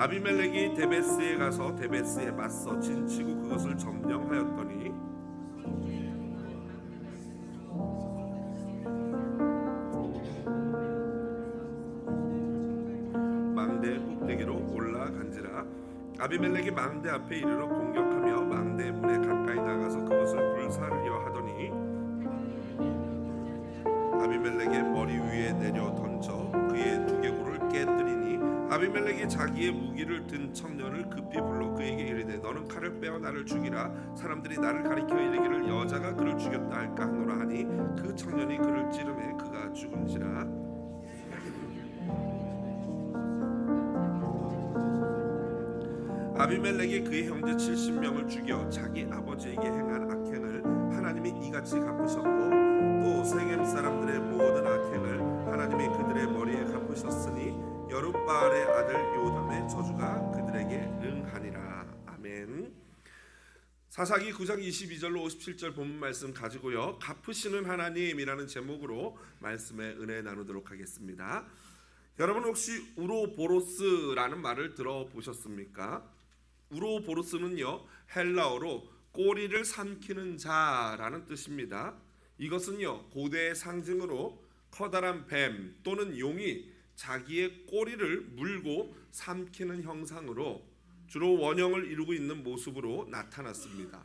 아비멜렉이 데베스에 가서 데베스에 맞서 진치고 그것을 점령하였더니 망대 꼭대기로 올라간지라 아비멜렉이 망대 앞에 이르러 공격 자기의 무기를 든 청년을 급히 불러 그에게 이르되 너는 칼을 빼어 나를 죽이라. 사람들이 나를 가리켜 이르기를 여자가 그를 죽였다 할까 하노라 하니 그 청년이 그를 찌르매 그가 죽은지라. 아비멜렉이 그의 형제 70명을 죽여 자기 아버지에게 행한 악행을 하나님이 이같이 갚으셨고 또 세겜 사람들의 모든 악행을 하나님이 그들의 머리에 갚으셨으니 여룻바알의 아들 요담의 저주가 그들에게 응하니라 아멘. 사사기 9장 22절로 57절 본문 말씀 가지고요. 갚으시는 하나님이라는 제목으로 말씀의 은혜 나누도록 하겠습니다. 여러분 혹시 우로보로스라는 말을 들어보셨습니까? 우로보로스는요 헬라어로 꼬리를 삼키는 자라는 뜻입니다. 이것은요 고대의 상징으로 커다란 뱀 또는 용이 자기의 꼬리를 물고 삼키는 형상으로 주로 원형을 이루고 있는 모습으로 나타났습니다.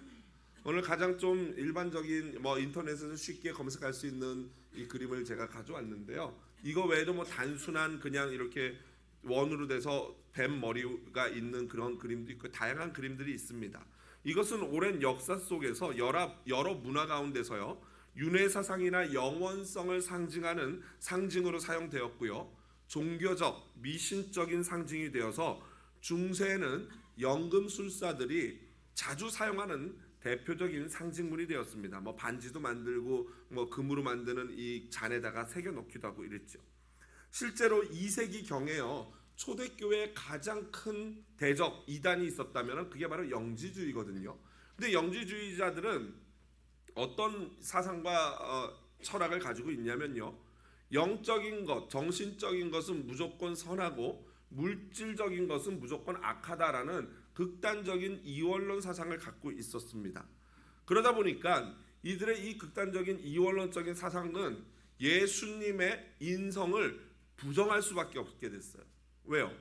오늘 가장 좀 일반적인 뭐 인터넷에서 쉽게 검색할 수 있는 이 그림을 제가 가져왔는데요. 이거 외에도 뭐 단순한 그냥 이렇게 원으로 돼서 뱀 머리가 있는 그런 그림도 있고 다양한 그림들이 있습니다. 이것은 오랜 역사 속에서 여러 여러 문화 가운데서요 윤회 사상이나 영원성을 상징하는 상징으로 사용되었고요 종교적 미신적인 상징이 되어서 중세에는 연금술사들이 자주 사용하는 대표적인 상징물이 되었습니다. 뭐 반지도 만들고 뭐 금으로 만드는 이 잔에다가 새겨 놓기도 하고 이랬죠. 실제로 2세기 경에요. 초대교회의 가장 큰 대적 이단이 있었다면 그게 바로 영지주의거든요. 근데 영지주의자들은 어떤 사상과 어, 철학을 가지고 있냐면요. 영적인 것, 정신적인 것은 무조건 선하고 물질적인 것은 무조건 악하다라는 극단적인 이원론 사상을 갖고 있었습니다. 그러다 보니까 이들의 이 극단적인 이원론적인 사상은 예수님의 인성을 부정할 수밖에 없게 됐어요. 왜요?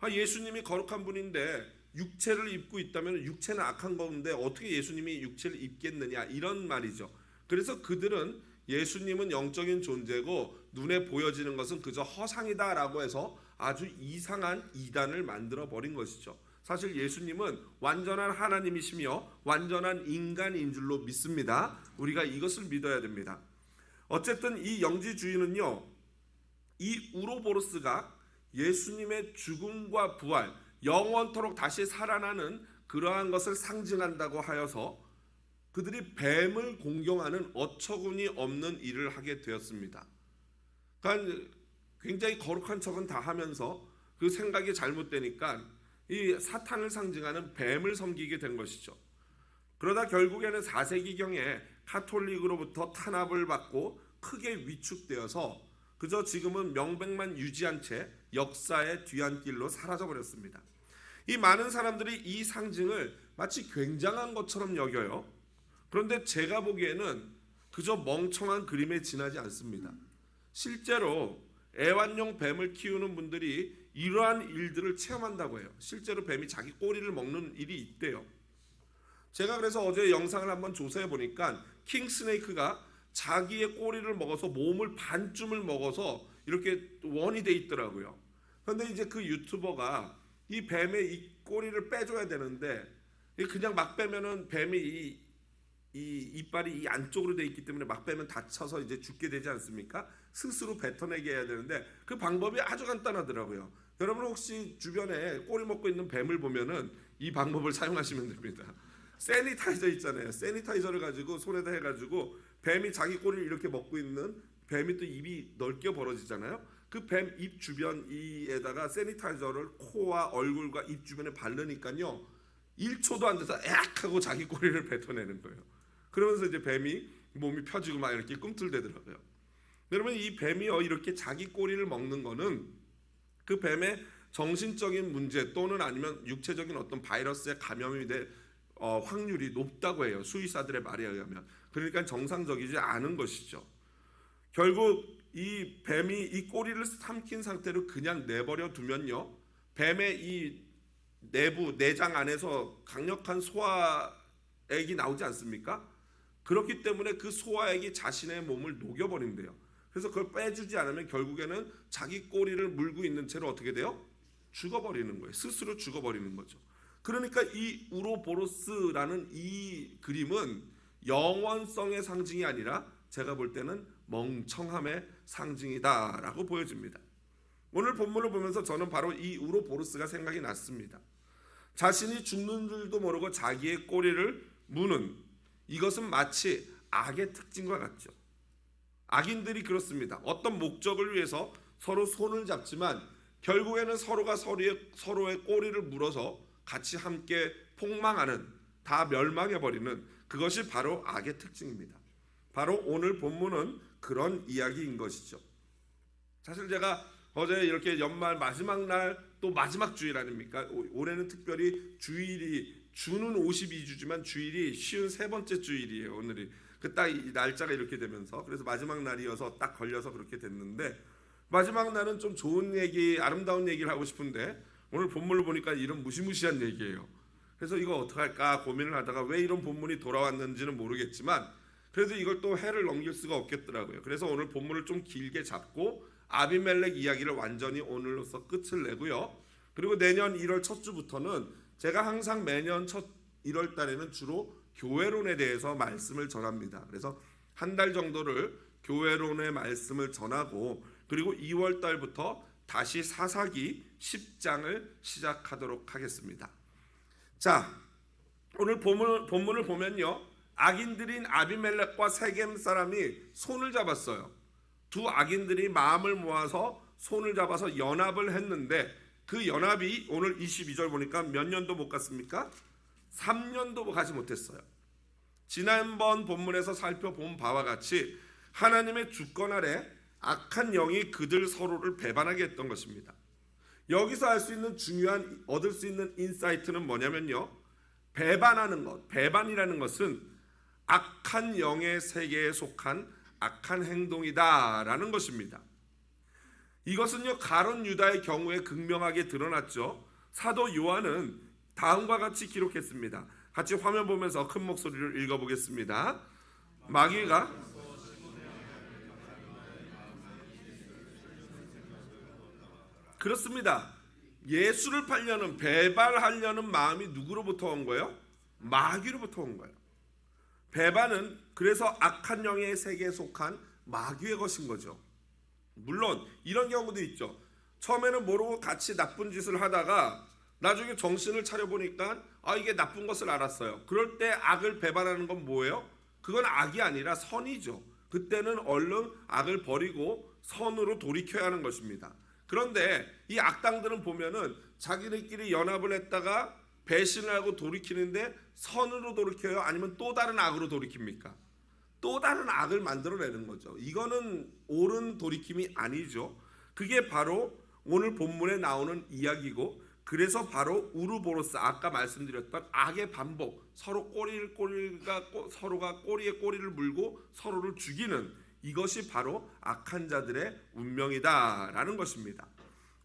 아, 예수님이 거룩한 분인데 육체를 입고 있다면 육체는 악한 건데 어떻게 예수님이 육체를 입겠느냐 이런 말이죠. 그래서 그들은 예수님은 영적인 존재고 눈에 보여지는 것은 그저 허상이다라고 해서 아주 이상한 이단을 만들어 버린 것이죠. 사실 예수님은 완전한 하나님이시며 완전한 인간인 줄로 믿습니다. 우리가 이것을 믿어야 됩니다. 어쨌든 이 영지주의는요. 이 우로보로스가 예수님의 죽음과 부활, 영원토록 다시 살아나는 그러한 것을 상징한다고 하여서 그들이 뱀을 공경하는 어처구니 없는 일을 하게 되었습니다. 그러니까 굉장히 거룩한 척은 다 하면서 그 생각이 잘못되니까 이 사탄을 상징하는 뱀을 섬기게 된 것이죠. 그러다 결국에는 4세기경에 카톨릭으로부터 탄압을 받고 크게 위축되어서 그저 지금은 명백만 유지한 채 역사의 뒤안길로 사라져 버렸습니다. 이 많은 사람들이 이 상징을 마치 굉장한 것처럼 여겨요. 그런데 제가 보기에는 그저 멍청한 그림에 지나지 않습니다. 실제로 애완용 뱀을 키우는 분들이 이러한 일들을 체험한다고 해요. 실제로 뱀이 자기 꼬리를 먹는 일이 있대요. 제가 그래서 어제 영상을 한번 조사해 보니까 킹 스네이크가 자기의 꼬리를 먹어서 몸을 반쯤을 먹어서 이렇게 원이 돼 있더라고요. 그런데 이제 그 유튜버가 이 뱀의 이 꼬리를 빼줘야 되는데 그냥 막 빼면은 뱀이 이, 이 이빨이 이 안쪽으로 돼 있기 때문에 막 빼면 다쳐서 이제 죽게 되지 않습니까? 스스로 뱉어내게 해야 되는데 그 방법이 아주 간단하더라고요. 여러분 혹시 주변에 꼬리 먹고 있는 뱀을 보면은 이 방법을 사용하시면 됩니다. 세니타이저 있잖아요. 세니타이저를 가지고 손에다 해가지고 뱀이 자기 꼬리를 이렇게 먹고 있는 뱀이 또 입이 넓게 벌어지잖아요. 그 뱀 입 주변 이에다가 세니타이저를 코와 얼굴과 입 주변에 바르니까요. 1초도 안 돼서 악 하고 자기 꼬리를 뱉어내는 거예요. 그러면서 이제 뱀이 몸이 펴지고 막 이렇게 꿈틀대더라고요. 여러분 이 뱀이요 이렇게 자기 꼬리를 먹는 거는 그 뱀의 정신적인 문제 또는 아니면 육체적인 어떤 바이러스에 감염이 될 어, 확률이 높다고 해요. 수의사들의 말에 의하면. 그러니까 정상적이지 않은 것이죠. 결국 이 뱀이 이 꼬리를 삼킨 상태로 그냥 내버려 두면요. 뱀의 이 내부 내장 안에서 강력한 소화액이 나오지 않습니까? 그렇기 때문에 그 소화액이 자신의 몸을 녹여버린대요. 그래서 그걸 빼주지 않으면 결국에는 자기 꼬리를 물고 있는 채로 어떻게 돼요? 죽어버리는 거예요. 스스로 죽어버리는 거죠. 그러니까 이 우로보로스라는 이 그림은 영원성의 상징이 아니라 제가 볼 때는 멍청함의 상징이다라고 보여집니다. 오늘 본문을 보면서 저는 바로 이 우로보로스가 생각이 났습니다. 자신이 죽는 줄도 모르고 자기의 꼬리를 무는 이것은 마치 악의 특징과 같죠. 악인들이 그렇습니다. 어떤 목적을 위해서 서로 손을 잡지만 결국에는 서로가 서로의, 서로의 꼬리를 물어서 같이 함께 폭망하는 다 멸망해 버리는 그것이 바로 악의 특징입니다. 바로 오늘 본문은 그런 이야기인 것이죠. 사실 제가 어제 이렇게 연말 마지막 날 또 마지막 주일 아닙니까? 오- 올해는 특별히 주일이 주는 52주지만 주일이 쉬운 세 번째 주일이에요. 오늘이 그딱이 날짜가 이렇게 되면서 그래서 마지막 날이어서 딱 걸려서 그렇게 됐는데 마지막 날은 좀 좋은 얘기, 아름다운 얘기를 하고 싶은데 오늘 본문을 보니까 이런 무시무시한 얘기예요. 그래서 이거 어떡할까 고민을 하다가 왜 이런 본문이 돌아왔는지는 모르겠지만 그래도 이걸 또 해를 넘길 수가 없겠더라고요. 그래서 오늘 본문을 좀 길게 잡고 아비멜렉 이야기를 완전히 오늘로서 끝을 내고요. 그리고 내년 1월 첫 주부터는 제가 항상 매년 첫 1월 달에는 주로 교회론에 대해서 말씀을 전합니다. 그래서 한 달 정도를 교회론의 말씀을 전하고 그리고 2월 달부터 다시 사사기 10장을 시작하도록 하겠습니다. 자, 오늘 본문, 본문을 보면요. 악인들인 아비멜렉과 세겜 사람이 손을 잡았어요. 두 악인들이 마음을 모아서 손을 잡아서 연합을 했는데 그 연합이 오늘 22절 보니까 몇 년도 못 갔습니까? 3년도 가지 못했어요. 지난번 본문에서 살펴본 바와 같이 하나님의 주권 아래 악한 영이 그들 서로를 배반하게 했던 것입니다. 여기서 알수 있는 중요한 얻을 수 있는 인사이트는 뭐냐면요. 배반하는 것, 배반이라는 것은 악한 영의 세계에 속한 악한 행동이다라는 것입니다. 이것은요 가론 유다의 경우에 극명하게 드러났죠. 사도 요한은 다음과 같이 기록했습니다. 같이 화면 보면서 큰 목소리를 읽어보겠습니다. 마귀가 그렇습니다. 예수를 팔려는 배반하려는 마음이 누구로부터 온 거예요? 마귀로부터 온 거예요. 배반은 그래서 악한 영의 세계에 속한 마귀의 것인 거죠. 물론 이런 경우도 있죠. 처음에는 모르고 같이 나쁜 짓을 하다가 나중에 정신을 차려 보니까 아 이게 나쁜 것을 알았어요. 그럴 때 악을 배반하는 건 뭐예요? 그건 악이 아니라 선이죠. 그때는 얼른 악을 버리고 선으로 돌이켜야 하는 것입니다. 그런데 이 악당들은 보면은 자기들끼리 연합을 했다가 배신을 하고 돌이키는데 선으로 돌이켜요? 아니면 또 다른 악으로 돌이킵니까? 또 다른 악을 만들어내는 거죠. 이거는 옳은 돌이킴이 아니죠. 그게 바로 오늘 본문에 나오는 이야기고 그래서 바로 우르보로스 아까 말씀드렸던 악의 반복 서로 꼬리를 꼬리가 꼬- 서로가 꼬리에 꼬리를 물고 서로를 죽이는 이것이 바로 악한 자들의 운명이다라는 것입니다.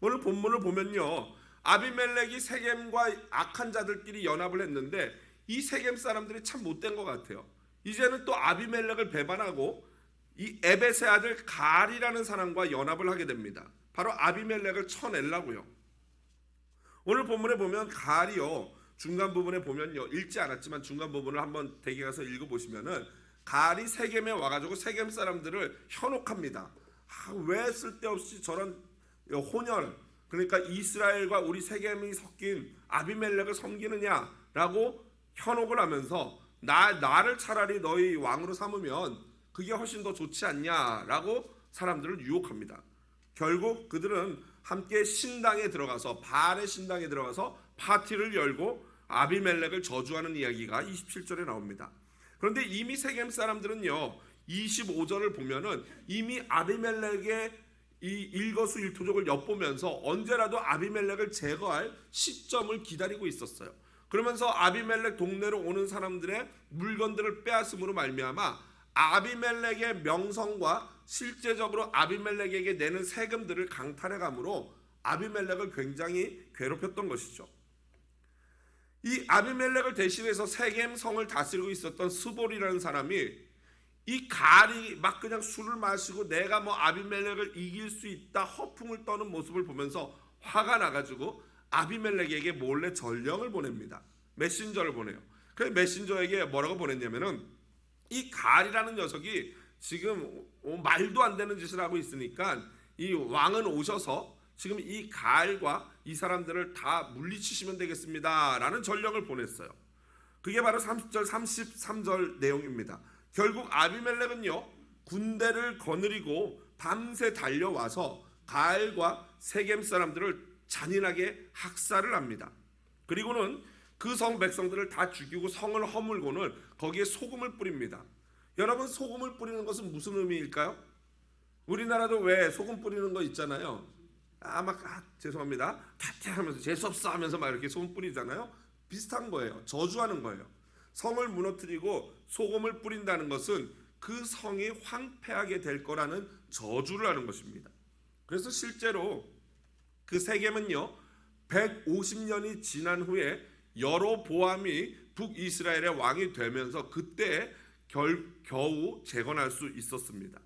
오늘 본문을 보면요. 아비멜렉이 세겜과 악한 자들끼리 연합을 했는데 이 세겜 사람들이 참 못된 것 같아요. 이제는 또 아비멜렉을 배반하고 이 에벳의 아들 갈이라는 사람과 연합을 하게 됩니다. 바로 아비멜렉을 쳐내려고요. 오늘 본문에 보면 갈이요 중간 부분에 보면요 읽지 않았지만 중간 부분을 한번 대개 가서 읽어보시면은 갈이 세겜에 와가지고 세겜 사람들을 현혹합니다. 아, 왜 쓸데없이 저런 혼혈 그러니까 이스라엘과 우리 세겜이 섞인 아비멜렉을 섬기느냐라고 현혹을 하면서 나 나를 차라리 너희 왕으로 삼으면 그게 훨씬 더 좋지 않냐라고 사람들을 유혹합니다. 결국 그들은 함께 신당에 들어가서 바알의 신당에 들어가서 파티를 열고 아비멜렉을 저주하는 이야기가 27절에 나옵니다. 그런데 이미 세겜 사람들은요. 25절을 보면은 이미 아비멜렉의 이 일거수 일투족을 엿보면서 언제라도 아비멜렉을 제거할 시점을 기다리고 있었어요. 그러면서 아비멜렉 동네로 오는 사람들의 물건들을 빼앗음으로 말미암아 아비멜렉의 명성과 실제적으로 아비멜렉에게 내는 세금들을 강탈해 감으로 아비멜렉을 굉장히 괴롭혔던 것이죠. 이 아비멜렉을 대신해서 세겜 성을 다스리고 있었던 스볼이라는 사람이 이 가리 막 그냥 술을 마시고 내가 뭐 아비멜렉을 이길 수 있다 허풍을 떠는 모습을 보면서 화가 나가지고 아비멜렉에게 몰래 전령을 보냅니다. 메신저를 보내요. 그래서 메신저에게 뭐라고 보냈냐면은 이 가리라는 녀석이 지금 어, 말도 안 되는 짓을 하고 있으니까 이 왕은 오셔서 지금 이 가알과 이 사람들을 다 물리치시면 되겠습니다 라는 전령을 보냈어요. 그게 바로 30절 33절 내용입니다. 결국 아비멜렉은요 군대를 거느리고 밤새 달려와서 가알과 세겜 사람들을 잔인하게 학살을 합니다. 그리고는 그 성 백성들을 다 죽이고 성을 허물고는 거기에 소금을 뿌립니다. 여러분 소금을 뿌리는 것은 무슨 의미일까요? 우리나라도 왜 소금 뿌리는 거 있잖아요. 아막 아, 죄송합니다. 타태하면서 재수 없어 하면서 막 이렇게 소금 뿌리잖아요. 비슷한 거예요. 저주하는 거예요. 성을 무너뜨리고 소금을 뿌린다는 것은 그 성이 황폐하게 될 거라는 저주를 하는 것입니다. 그래서 실제로 그 세겜은요 150년이 지난 후에 여로보암이 북이스라엘의 왕이 되면서 그때 결, 겨우 재건할 수 있었습니다.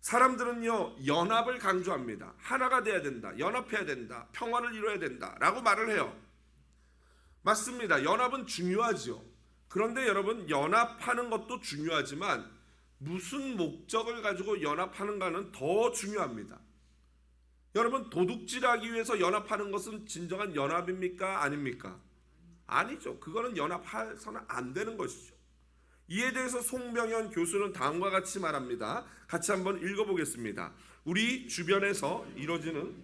사람들은요 연합을 강조합니다. 하나가 돼야 된다. 연합해야 된다. 평화를 이뤄야 된다라고 말을 해요. 맞습니다. 연합은 중요하지요. 그런데 여러분 연합하는 것도 중요하지만 무슨 목적을 가지고 연합하는가는 더 중요합니다. 여러분 도둑질하기 위해서 연합하는 것은 진정한 연합입니까? 아닙니까? 아니죠. 그거는 연합해서는 안 되는 것이죠. 이에 대해서 송병현 교수는 다음과 같이 말합니다. 같이 한번 읽어보겠습니다. 우리 주변에서 이루어지는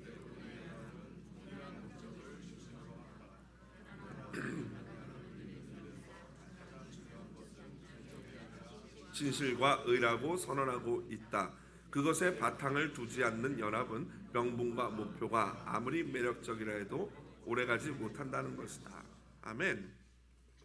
진실과 의라고 선언하고 있다. 그것에 바탕을 두지 않는 연합은 명분과 목표가 아무리 매력적이라 해도 오래가지 못한다는 것이다. 아멘.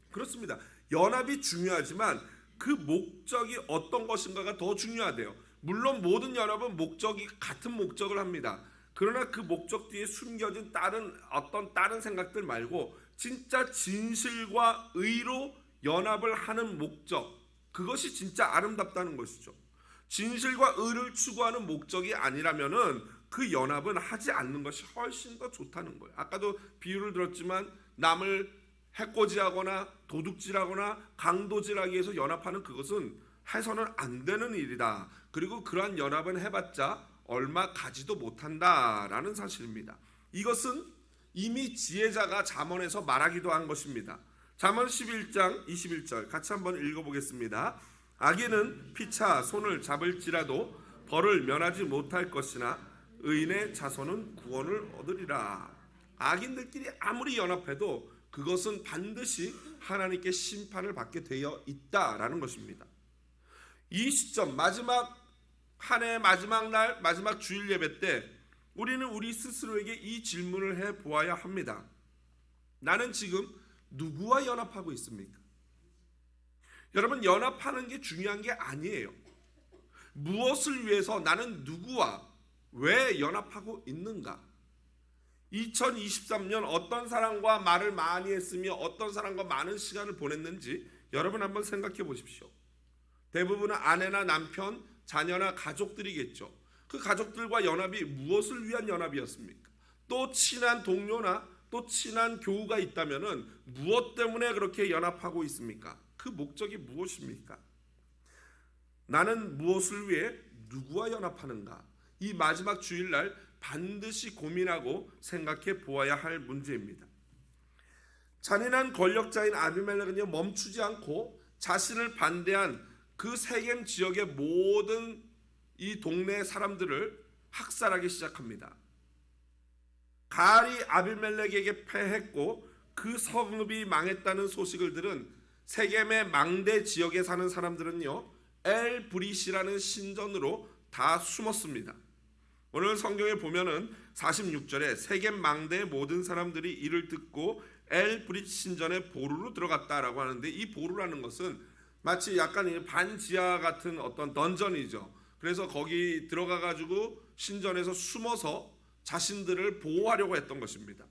그렇습니다. 연합이 중요하지만 그 목적이 어떤 것인가가 더 중요하대요. 물론 모든 연합은 목적이 같은 목적을 합니다. 그러나 그 목적 뒤에 숨겨진 다른 어떤 다른 생각들 말고 진짜 진실과 의로 연합을 하는 목적 그것이 진짜 아름답다는 것이죠. 진실과 의를 추구하는 목적이 아니라면은 그 연합은 하지 않는 것이 훨씬 더 좋다는 거예요. 아까도 비유를 들었지만 남을 해코지하거나 도둑질하거나 강도질하기 위해서 연합하는 그것은 해서는 안 되는 일이다. 그리고 그러한 연합은 해봤자 얼마 가지도 못한다라는 사실입니다. 이것은 이미 지혜자가 잠언에서 말하기도 한 것입니다. 잠언 11장 21절 같이 한번 읽어보겠습니다. 악인은 피차 손을 잡을지라도 벌을 면하지 못할 것이나 의인의 자손은 구원을 얻으리라. 악인들끼리 아무리 연합해도 그것은 반드시 하나님께 심판을 받게 되어 있다라는 것입니다. 이 시점 마지막 한 해 마지막 날 마지막 주일 예배 때 우리는 우리 스스로에게 이 질문을 해 보아야 합니다. 나는 지금 누구와 연합하고 있습니까? 여러분 연합하는 게 중요한 게 아니에요. 무엇을 위해서 나는 누구와 왜 연합하고 있는가? 2023년 어떤 사람과 말을 많이 했으며 어떤 사람과 많은 시간을 보냈는지 여러분 한번 생각해 보십시오. 대부분은 아내나 남편, 자녀나 가족들이겠죠. 그 가족들과 연합이 무엇을 위한 연합이었습니까? 또 친한 동료나 또 친한 교우가 있다면은 무엇 때문에 그렇게 연합하고 있습니까? 그 목적이 무엇입니까? 나는 무엇을 위해 누구와 연합하는가? 이 마지막 주일날 반드시 고민하고 생각해 보아야 할 문제입니다. 잔인한 권력자인 아비멜렉은요 멈추지 않고 자신을 반대한 그 세겜 지역의 모든 이 동네 사람들을 학살하기 시작합니다. 가알이 아비멜렉에게 패했고 그 성읍이 망했다는 소식을 들은 세겜의 망대 지역에 사는 사람들은요 엘 브리시라는 신전으로 다 숨었습니다. 오늘 성경에 보면은 46절에 세겜 망대의 모든 사람들이 이를 듣고 엘브릿 신전의 보루로 들어갔다라고 하는데 이 보루라는 것은 마치 약간 이 반지하 같은 어떤 던전이죠. 그래서 거기 들어가 가지고 신전에서 숨어서 자신들을 보호하려고 했던 것입니다.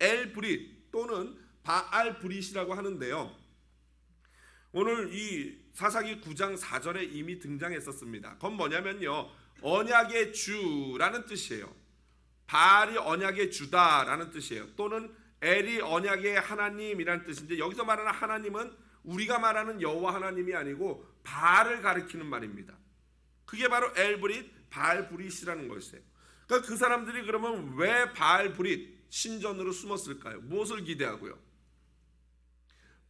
엘 브릿 또는 바알 브릿이라고 하는데요. 오늘 이 사사기 9장 4절에 이미 등장했었습니다. 그건 뭐냐면요. 언약의 주라는 뜻이에요. 바알이 언약의 주다라는 뜻이에요. 또는 엘이 언약의 하나님이라는 뜻인데 여기서 말하는 하나님은 우리가 말하는 여호와 하나님이 아니고 바알을 가리키는 말입니다. 그게 바로 엘브릿 바알 브릿이라는 것이에요. 그러니까 그 사람들이 그러면 왜 바알 브릿 신전으로 숨었을까요? 무엇을 기대하고요?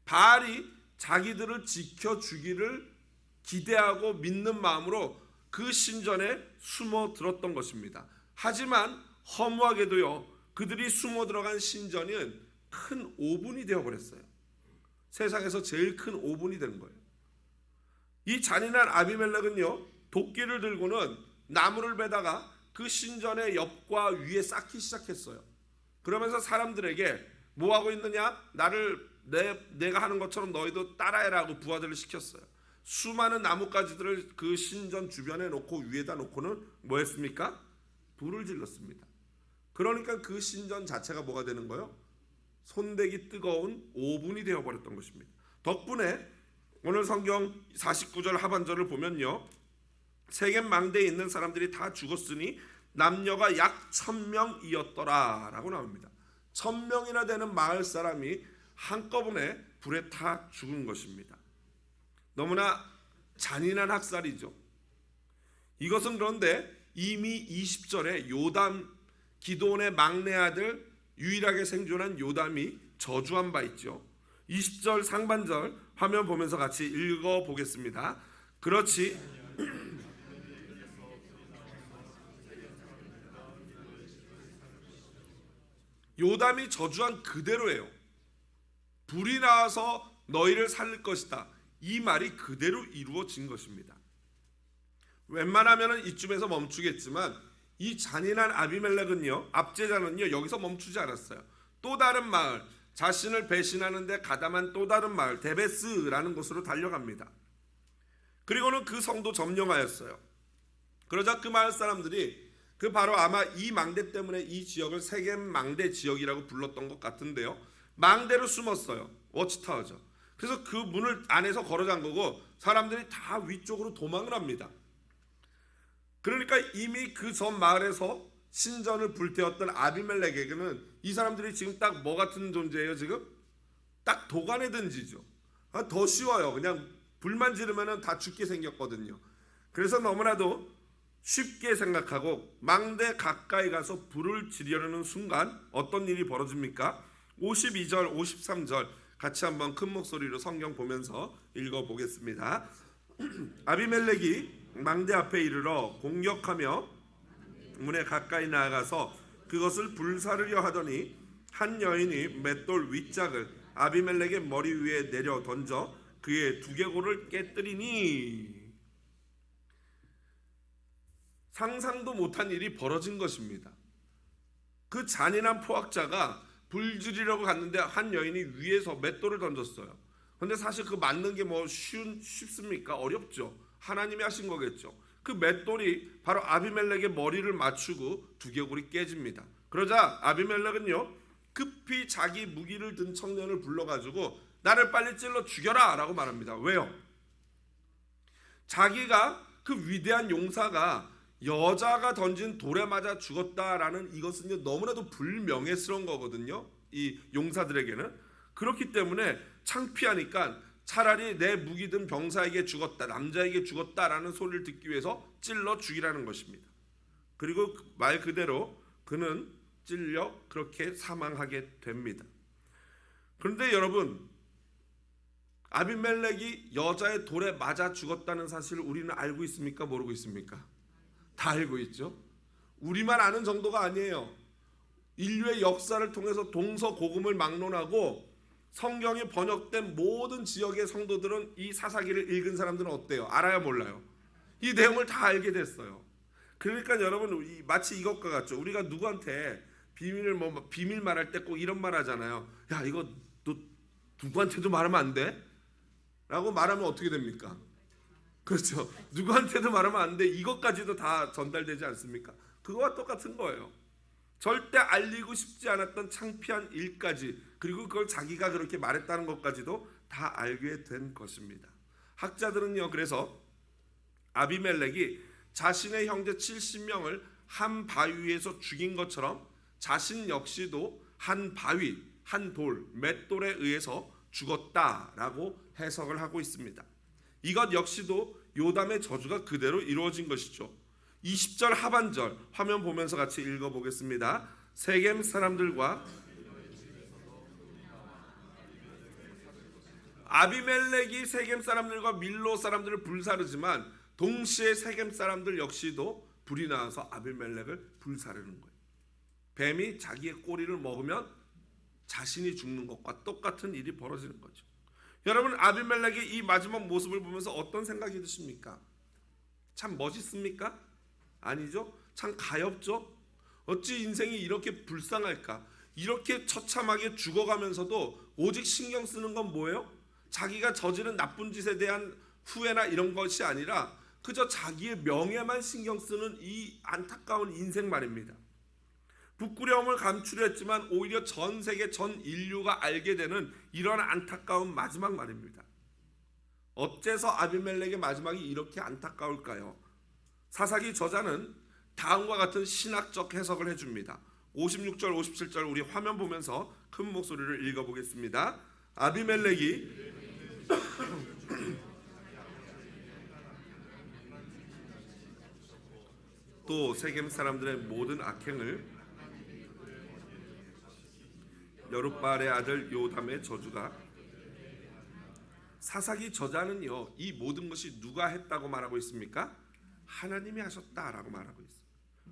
바알이 자기들을 지켜주기를 기대하고 믿는 마음으로 그 신전에 숨어 들었던 것입니다. 하지만 허무하게도요, 그들이 숨어 들어간 신전은 큰 오분이 되어버렸어요. 세상에서 제일 큰 오분이 된 거예요. 이 잔인한 아비멜렉은요, 도끼를 들고는 나무를 베다가 그 신전의 옆과 위에 쌓기 시작했어요. 그러면서 사람들에게 뭐 하고 있느냐? 나를 내, 내가 하는 것처럼 너희도 따라해라고 부하들을 시켰어요. 수많은 나뭇가지들을 그 신전 주변에 놓고 위에다 놓고는 뭐 했습니까? 불을 질렀습니다. 그러니까 그 신전 자체가 뭐가 되는 거예요? 손대기 뜨거운 오븐이 되어 버렸던 것입니다. 덕분에 오늘 성경 49절 하반절을 보면요. 세겜 망대에 있는 사람들이 다 죽었으니 남녀가 약 천명이었더라 라고 나옵니다. 천명이나 되는 마을 사람이 한꺼번에 불에 타 죽은 것입니다. 너무나 잔인한 학살이죠. 이것은 그런데 이미 20절에 요담 기도원의 막내 아들 유일하게 생존한 요담이 저주한 바 있죠. 20절 상반절 화면 보면서 같이 읽어 보겠습니다. 그렇지 요담이 저주한 그대로예요. 불이 나와서 너희를 살릴 것이다. 이 말이 그대로 이루어진 것입니다. 웬만하면 이쯤에서 멈추겠지만 이 잔인한 아비멜렉은요 압제자는요 여기서 멈추지 않았어요. 또 다른 마을 자신을 배신하는데 가담한 또 다른 마을 데베스라는 곳으로 달려갑니다. 그리고는 그 성도 점령하였어요. 그러자 그 마을 사람들이 그 바로 아마 이 망대 때문에 이 지역을 세겜 망대 지역이라고 불렀던 것 같은데요. 망대로 숨었어요. 워치타워죠. 그래서 그 문을 안에서 걸어 잠그고 사람들이 다 위쪽으로 도망을 합니다. 그러니까 이미 그전 마을에서 신전을 불태웠던 아비멜렉에게는 이 사람들이 지금 딱 뭐 같은 존재예요 지금? 딱 도간에 든지죠. 아, 더 쉬워요. 그냥 불만 지르면 다 죽게 생겼거든요. 그래서 너무나도 쉽게 생각하고 망대 가까이 가서 불을 지르려는 순간 어떤 일이 벌어집니까? 52절, 53절 같이 한번 큰 목소리로 성경 보면서 읽어 보겠습니다. 아비멜렉이 망대 앞에 이르러 공격하며 문에 가까이 나아가서 그것을 불사르려 하더니 한 여인이 맷돌 윗짝을 아비멜렉의 머리 위에 내려 던져 그의 두개골을 깨뜨리니 상상도 못한 일이 벌어진 것입니다. 그 잔인한 포악자가 불 지르려고 갔는데 한 여인이 위에서 맷돌을 던졌어요. 근데 사실 그 맞는 게 뭐 쉬운 쉽습니까? 어렵죠. 하나님이 하신 거겠죠. 그 맷돌이 바로 아비멜렉의 머리를 맞추고 두개골이 깨집니다. 그러자 아비멜렉은요 급히 자기 무기를 든 청년을 불러가지고 나를 빨리 찔러 죽여라라고 말합니다. 왜요? 자기가 그 위대한 용사가 여자가 던진 돌에 맞아 죽었다라는 이것은 너무나도 불명예스러운 거거든요. 이 용사들에게는 그렇기 때문에 창피하니까 차라리 내 무기 든 병사에게 죽었다, 남자에게 죽었다라는 소리를 듣기 위해서 찔러 죽이라는 것입니다. 그리고 말 그대로 그는 찔려 그렇게 사망하게 됩니다. 그런데 여러분, 아비멜렉이 여자의 돌에 맞아 죽었다는 사실을 우리는 알고 있습니까? 모르고 있습니까? 다 알고 있죠. 우리만 아는 정도가 아니에요. 인류의 역사를 통해서 동서고금을 막론하고 성경이 번역된 모든 지역의 성도들은 이 사사기를 읽은 사람들은 어때요? 알아요, 몰라요? 이 내용을 다 알게 됐어요. 그러니까 여러분 이- 마치 이것과 같죠. 우리가 누구한테 비밀을 뭐 비밀 말할 때 꼭 이런 말 하잖아요. 야 이거 너 누구한테도 말하면 안 돼? 라고 말하면 어떻게 됩니까? 그렇죠. 누구한테도 말하면 안 돼. 이것까지도 다 전달되지 않습니까? 그거와 똑같은 거예요. 절대 알리고 싶지 않았던 창피한 일까지 그리고 그걸 자기가 그렇게 말했다는 것까지도 다 알게 된 것입니다. 학자들은요. 그래서 아비멜렉이 자신의 형제 70명을 한 바위에서 죽인 것처럼 자신 역시도 한 바위, 한 돌, 맷돌에 의해서 죽었다라고 해석을 하고 있습니다. 이것 역시도 요담의 저주가 그대로 이루어진 것이죠. 20절 하반절 화면 보면서 같이 읽어 보겠습니다. 세겜 사람들과 아비멜렉이 세겜 사람들과 밀로 사람들을 불사르지만 동시에 세겜 사람들 역시도 불이 나와서 아비멜렉을 불사르는 거예요. 뱀이 자기의 꼬리를 먹으면 자신이 죽는 것과 똑같은 일이 벌어지는 거죠. 여러분 아비멜렉의 이 마지막 모습을 보면서 어떤 생각이 드십니까? 참 멋있습니까? 아니죠. 참 가엽죠. 어찌 인생이 이렇게 불쌍할까? 이렇게 처참하게 죽어가면서도 오직 신경 쓰는 건 뭐예요? 자기가 저지른 나쁜 짓에 대한 후회나 이런 것이 아니라 그저 자기의 명예만 신경 쓰는 이 안타까운 인생 말입니다. 부끄러움을 감추려 했지만 오히려 전 세계 전 인류가 알게 되는 이런 안타까운 마지막 말입니다. 어째서 아비멜렉의 마지막이 이렇게 안타까울까요? 사사기 저자는 다음과 같은 신학적 해석을 해줍니다. 56절, 57절 우리 화면 보면서 큰 목소리를 읽어보겠습니다. 아비멜렉이 또 세겜 사람들의 모든 악행을 여룻발의 아들 요담의 저주가 사사기 저자는요 이 모든 것이 누가 했다고 말하고 있습니까? 하나님이 하셨다라고 말하고 있어요.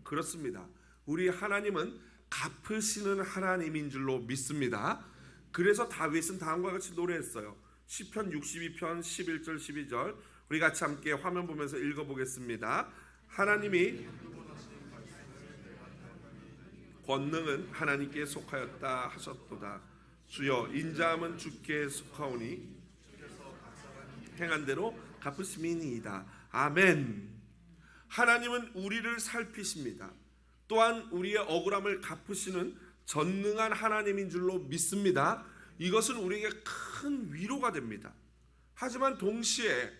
그렇습니다. 우리 하나님은 갚으시는 하나님인 줄로 믿습니다. 그래서 다윗은 다음과 같이 노래했어요. 시편 62편 11절 12절 우리 같이 함께 화면 보면서 읽어보겠습니다. 하나님이 권능은 하나님께 속하였다 하셨도다. 주여 인자함은 주께 속하오니 행한 대로 갚으심이니이다. 아멘. 하나님은 우리를 살피십니다. 또한 우리의 억울함을 갚으시는 전능한 하나님인 줄로 믿습니다. 이것은 우리에게 큰 위로가 됩니다. 하지만 동시에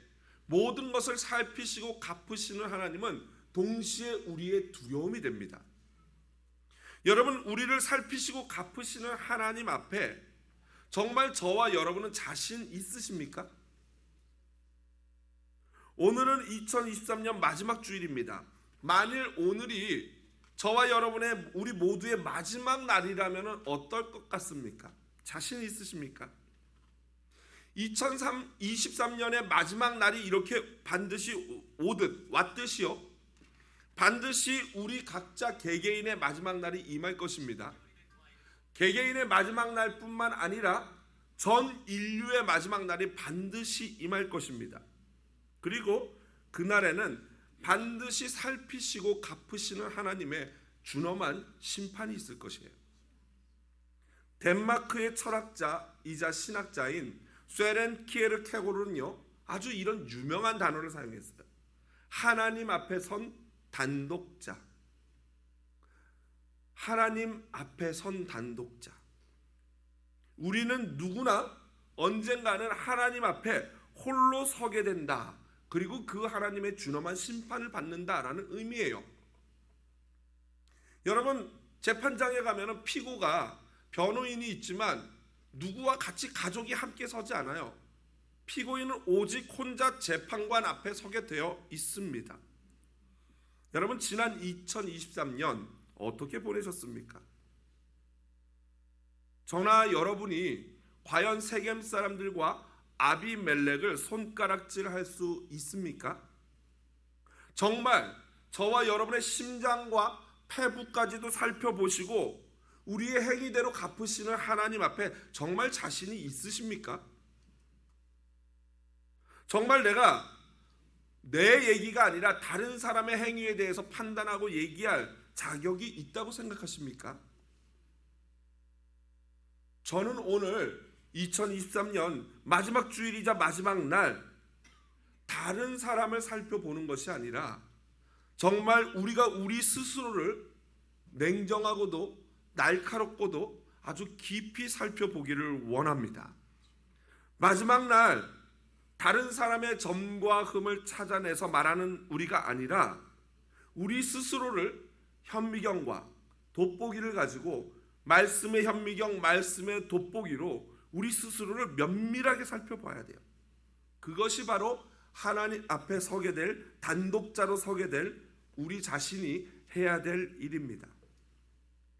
모든 것을 살피시고 갚으시는 하나님은 동시에 우리의 두려움이 됩니다. 여러분, 우리를 살피시고 갚으시는 하나님 앞에 정말 저와 여러분은 자신 있으십니까? 오늘은 2023년 마지막 주일입니다. 만일 오늘이 저와 여러분의 우리 모두의 마지막 날이라면 어떨 것 같습니까? 자신 있으십니까? 2023년의 마지막 날이 이렇게 반드시 오듯 왔듯이요. 반드시 우리 각자 개개인의 마지막 날이 임할 것입니다. 개개인의 마지막 날뿐만 아니라 전 인류의 마지막 날이 반드시 임할 것입니다. 그리고 그날에는 반드시 살피시고 갚으시는 하나님의 준엄한 심판이 있을 것이에요. 덴마크의 철학자이자 신학자인 쇠렌 키에르 케고르는요 아주 이런 유명한 단어를 사용했어요. 하나님 앞에 선 단독자. 하나님 앞에 선 단독자. 우리는 누구나 언젠가는 하나님 앞에 홀로 서게 된다. 그리고 그 하나님의 준엄한 심판을 받는다라는 의미예요. 여러분 재판장에 가면은 피고가 변호인이 있지만 누구와 같이 가족이 함께 서지 않아요. 피고인은 오직 혼자 재판관 앞에 서게 되어 있습니다. 여러분 지난 2023년 어떻게 보내셨습니까? 저나 여러분이 과연 세겜 사람들과 아비멜렉을 손가락질할 수 있습니까? 정말 저와 여러분의 심장과 폐부까지도 살펴보시고 우리의 행위대로 갚으시는 하나님 앞에 정말 자신이 있으십니까? 정말 내가 내 얘기가 아니라 다른 사람의 행위에 대해서 판단하고 얘기할 자격이 있다고 생각하십니까? 저는 오늘 2023년 마지막 주일이자 마지막 날 다른 사람을 살펴보는 것이 아니라 정말 우리가 우리 스스로를 냉정하고도 날카롭고도 아주 깊이 살펴보기를 원합니다. 마지막 날 다른 사람의 점과 흠을 찾아내서 말하는 우리가 아니라 우리 스스로를 현미경과 돋보기를 가지고 말씀의 현미경, 말씀의 돋보기로 우리 스스로를 면밀하게 살펴봐야 돼요. 그것이 바로 하나님 앞에 서게 될 단독자로 서게 될 우리 자신이 해야 될 일입니다.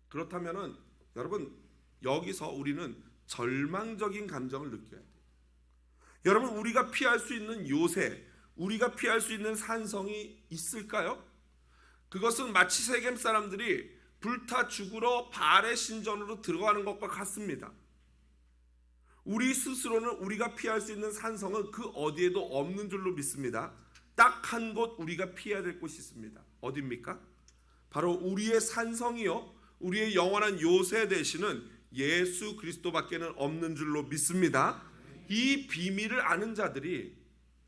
그렇다면은 여러분 여기서 우리는 절망적인 감정을 느껴야 돼요. 여러분 우리가 피할 수 있는 요새, 우리가 피할 수 있는 산성이 있을까요? 그것은 마치 세겜 사람들이 불타 죽으러 발의 신전으로 들어가는 것과 같습니다. 우리 스스로는 우리가 피할 수 있는 산성은 그 어디에도 없는 줄로 믿습니다. 딱 한 곳 우리가 피해야 될 곳이 있습니다. 어디입니까? 바로 우리의 산성이요, 우리의 영원한 요새 되시는 예수 그리스도밖에는 없는 줄로 믿습니다. 이 비밀을 아는 자들이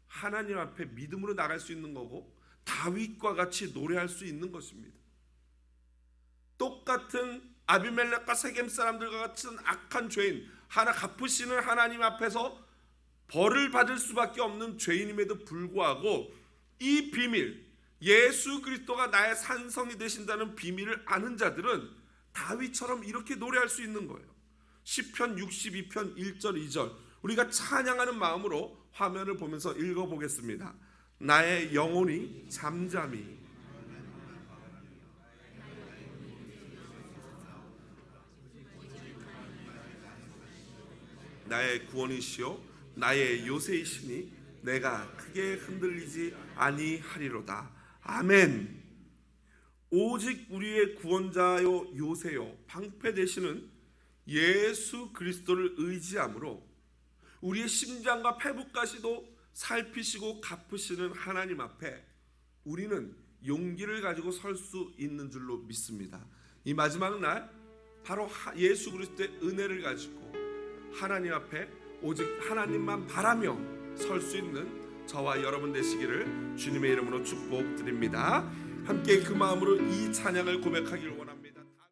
하나님 앞에 믿음으로 나갈 수 있는 거고 다윗과 같이 노래할 수 있는 것입니다. 똑같은 아비멜렉과 세겜 사람들과 같은 악한 죄인 하나 갚으시는 하나님 앞에서 벌을 받을 수밖에 없는 죄인임에도 불구하고 이 비밀 예수 그리스도가 나의 산성이 되신다는 비밀을 아는 자들은 다윗처럼 이렇게 노래할 수 있는 거예요. 시편 62편 1절 2절 우리가 찬양하는 마음으로 화면을 보면서 읽어 보겠습니다. 나의 영혼이 잠잠히 나의 구원이시요 나의 요새이시니 내가 크게 흔들리지 아니하리로다. 아멘. 오직 우리의 구원자요 요새요 방패 되시는 예수 그리스도를 의지함으로 우리의 심장과 폐부까지도 살피시고 갚으시는 하나님 앞에 우리는 용기를 가지고 설 수 있는 줄로 믿습니다. 이 마지막 날 바로 하- 예수 그리스도의 은혜를 가지고 하나님 앞에 오직 하나님만 바라며 설 수 있는 저와 여러분 되시기를 주님의 이름으로 축복드립니다. 함께 그 마음으로 이 찬양을 고백하기를 원합니다.